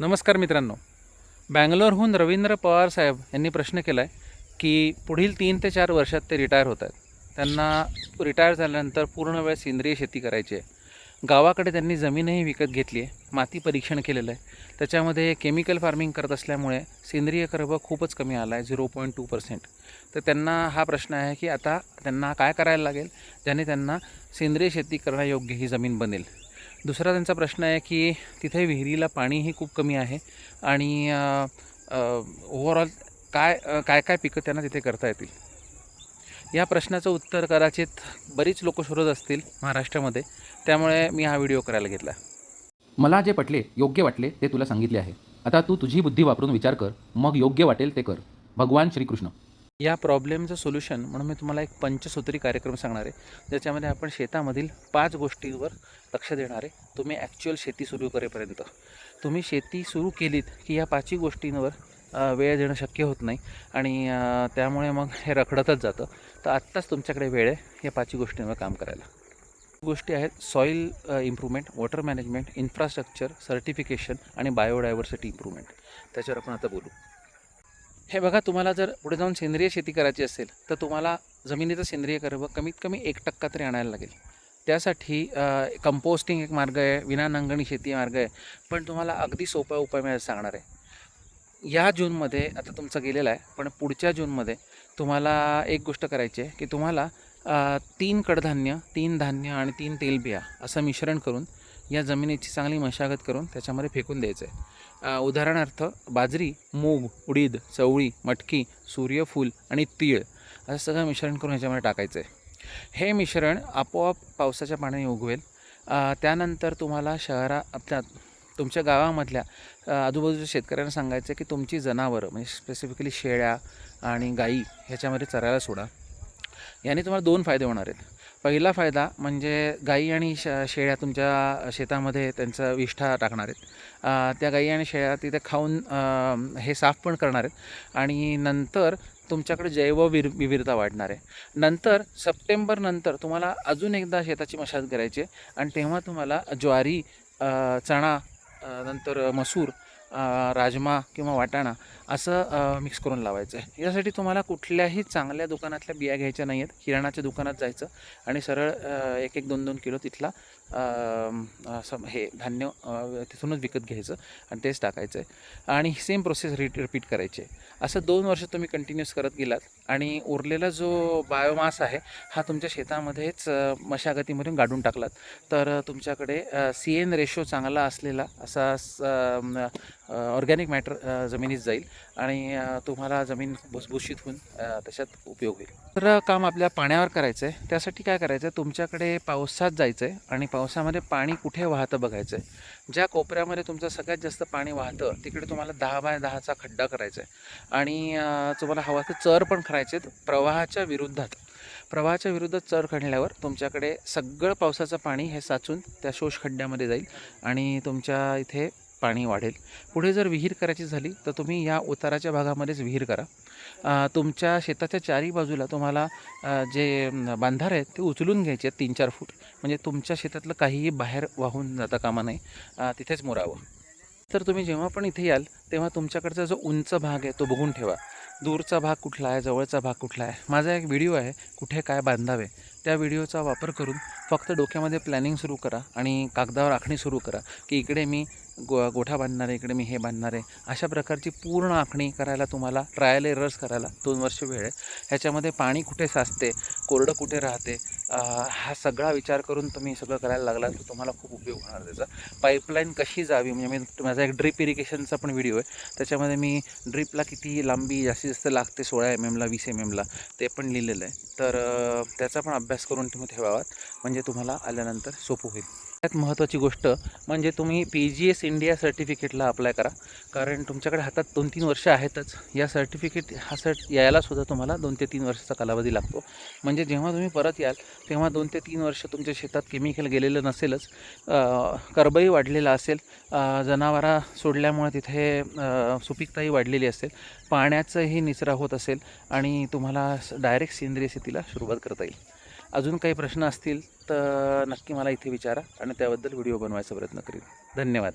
नमस्कार मित्रांनो. बँगलोरहून रवींद्र पवार साहेब यांनी प्रश्न केला आहे की पुढील तीन ते चार वर्षात ते रिटायर होत आहेत. त्यांना रिटायर झाल्यानंतर पूर्ण वेळ सेंद्रिय शेती करायची आहे. गावाकडे त्यांनी जमीनही विकत घेतली आहे. माती परीक्षण केलेलं आहे. त्याच्यामध्ये केमिकल फार्मिंग करत असल्यामुळे सेंद्रिय कर्ब खूपच कमी आला आहे झिरो पॉईंट टू पर्सेंट तर त्यांना हा प्रश्न आहे की आता त्यांना काय करायला लागेल? ज्याने त्यांना सेंद्रिय शेती करण्यायोग्य ही जमीन बनेल. दुसरा त्यांचा प्रश्न आहे की तिथे विहिरीला पाणीही खूप कमी आहे आणि ओव्हरऑल काय काय काय पिकं त्यांना तिथे करता येतील? या प्रश्नाचं उत्तर कदाचित बरीच लोक शोधत असतील महाराष्ट्रामध्ये. त्यामुळे मी हा व्हिडिओ करायला घेतला. मला जे पटले योग्य वाटले ते तुला सांगितले आहे. आता तू तुझी बुद्धी वापरून विचार कर. मग योग्य वाटेल ते कर. भगवान श्रीकृष्ण. या प्रॉब्लेमचं सोल्युशन म्हणून मी तुम्हाला एक पंचसूत्री कार्यक्रम सांगणार आहे. ज्याच्यामध्ये आपण शेतामधील पाच गोष्टींवर लक्ष देणार आहे. तुम्ही ॲक्च्युअल शेती सुरू करेपर्यंत. तुम्ही शेती सुरू केलीत की या पाचही गोष्टींवर वेळ देणं शक्य होत नाही आणि त्यामुळे मग हे रखडतच जातं. तर आत्ताच तुमच्याकडे वेळ आहे या पाचही गोष्टींवर काम करायला. गोष्टी आहेत soil improvement water management infrastructure certification आणि बायोडायव्हर्सिटी इम्प्रूव्हमेंट त्याच्यावर आपण आता बोलू. हे बघा तुम्हाला जर पुढे जाऊन सेंद्रिय शेती करायची असेल तर तुम्हाला जमिनीचं सेंद्रिय कर्व कमीत कमी एक टक्का तरी आणायला लागेल. त्यासाठी कंपोस्टिंग एक मार्ग आहे विना नांगणी शेती मार्ग आहे. पण तुम्हाला अगदी सोपा उपाय मी सांगणार आहे. या जूनमध्ये आता तुमचा गेलेला आहे पण पुढच्या जूनमध्ये तुम्हाला एक गोष्ट करायची आहे की तुम्हाला तीन कडधान्य तीन धान्य आणि तीन तेलबिया असं मिश्रण करून या जमिनीची चांगली मशागत करून त्याच्यामध्ये फेकून द्यायचं आहे. उदाहरणार्थ बाजरी मूग उडीद चवळी मटकी सूर्यफूल आणि तीळ असं सगळं मिश्रण करून ह्याच्यामध्ये टाकायचं आहे. हे मिश्रण आपोआप पावसाच्या पाण्याने उगवेल. त्यानंतर तुम्हाला शहरा आपल्या तुमच्या गावामधल्या आजूबाजूच्या शेतकऱ्यांना सांगायचं आहे की तुमची जनावरं म्हणजे स्पेसिफिकली शेळ्या आणि गाई ह्याच्यामध्ये चरायला सोडा. याने तुम्हाला दोन फायदे होणार आहेत. पहिला फायदा म्हणजे गाई आणि श शेळ्या तुमच्या शेतामध्ये त्यांचा विष्ठा टाकणार आहेत. त्या गाई आणि शेळ्या तिथे खाऊन हे साफ पण करणार आहेत. आणि नंतर तुमच्याकडे जैवविर विविधता वाढणार आहे. नंतर सप्टेंबर नंतर तुम्हाला अजून एकदा शेताची मशागत करायची आहे. आणि तेव्हा तुम्हाला ज्वारी चणा नंतर मसूर राजमा किंवा वाटाणा असं मिक्स करून लावायचं आहे यासाठी तुम्हाला कुठल्याही चांगल्या दुकानातल्या बिया घ्यायच्या नाही आहेत किराणाच्या दुकानात जायचं आणि सरळ एक एक दोन दोन किलो तिथला सम हे धान्य तिथूनच विकत घ्यायचं आणि तेच टाकायचं आहे आणि सेम प्रोसेस रि रिपीट करायची आहे असं दोन वर्ष तुम्ही कंटिन्यूस करत गेलात आणि उरलेला जो बायोमास आहे हा तुमच्या शेतामध्येच मशागतीमधून गाडून टाकलात. तर तुमच्याकडे सी एन रेशो चांगला असलेला असा ऑर्गॅनिक मॅटर जमिनीत जाईल आणि तुम्हाला जमीन भुसभुशीत होऊन त्याच्यात उपयोग होईल. तर काम आपल्या पाण्यावर करायचं आहे त्यासाठी काय करायचं आहे तुमच्याकडे पावसात जायचं आहे आणि पावसामध्ये पाणी कुठे वाहतं बघायचं आहे ज्या कोपऱ्यामध्ये तुमचं सगळ्यात जास्त पाणी वाहतं तिकडे तुम्हाला दहा बाय दहाचा खड्डा करायचा आहे आणि तुम्हाला हवा तर चर पण करायचे आहेत प्रवाहाच्या विरुद्धात. प्रवाहाच्या विरुद्ध चर खणल्यावर तुमच्याकडे सगळं पावसाचं पाणी हे साचून त्या शोष खड्ड्यामध्ये जाईल आणि तुमच्या इथे पाणी वाढेल. पुढे जर विहीर करायची झाली तर तुम्ही या उताराच्या भागामध्येच विहीर करा. तुमच्या शेताच्या चारी बाजूला तुम्हाला जे बांधार आहेत ते उचलून घ्यायचे आहेत तीन चार फूट. म्हणजे तुमच्या शेतातलं काहीही बाहेर वाहून जाता कामा नये. तिथेच मुरावं. तर तुम्ही जेव्हा पण इथे याल तेव्हा तुमच्याकडचा जो उंच भाग आहे तो बघून ठेवा. दूरचा भाग कुठला आहे जवळचा भाग कुठला आहे? माझा एक व्हिडिओ आहे कुठे काय बांधावे? त्या व्हिडिओचा वापर करून फक्त डोक्यामध्ये प्लॅनिंग सुरू करा आणि कागदावर आखणी सुरू करा की इकडे मी गो गोठा बांधणार आहे इकडे मी हे बांधणार आहे. अशा प्रकारची पूर्ण आखणी करायला तुम्हाला ट्रायल एरर्स करायला दोन वर्ष वेळ आहे. ह्याच्यामध्ये पाणी कुठे साचते कोरडं कुठे राहते हा सगळा विचार करून तुम्ही सगळं करायला लागला तर तुम्हाला खूप उपयोग होणार त्याचा. पाईपलाईन कशी जावी? म्हणजे मी माझा एक ड्रिप इरिगेशनचा पण व्हिडिओ आहे. त्याच्यामध्ये मी ड्रिपला किती लांबी जास्तीत जास्त लागते सोळा एम एमला वीस एम एमला ते पण लिहिलेलं आहे. तर त्याचा पण अभ्यास करून तुम्ही ठेवावात म्हणजे तुम्हाला आल्यानंतर सोपं होईल. सगळ्यात महत्त्वाची गोष्ट म्हणजे तुम्ही पी जी एस इंडिया सर्टिफिकेटला अप्लाय करा. कारण तुमच्याकडे हातात दोन तीन वर्ष आहेतच. या सर्टिफिकेट हा सर्ट यायलासुद्धा तुम्हाला दोन ते तीन वर्षाचा कालावधी लागतो. म्हणजे जेव्हा तुम्ही परत याल तेव्हा दोन ते तीन वर्ष तुमच्या शेतात केमिकल गेलेलं नसेलच. अं, कर्बही वाढलेला असेल. जनावरा सोडल्यामुळे तिथे सुपीकताही वाढलेली असेल. पाण्याचंही निचरा होत असेल आणि तुम्हाला डायरेक्ट सेंद्रिय शेतीला सुरुवात करता येईल. अजून काही प्रश्न असतील तर नक्की मला इथे विचारा आणि त्याबद्दल व्हिडिओ बनवायचा प्रयत्न करेन. धन्यवाद.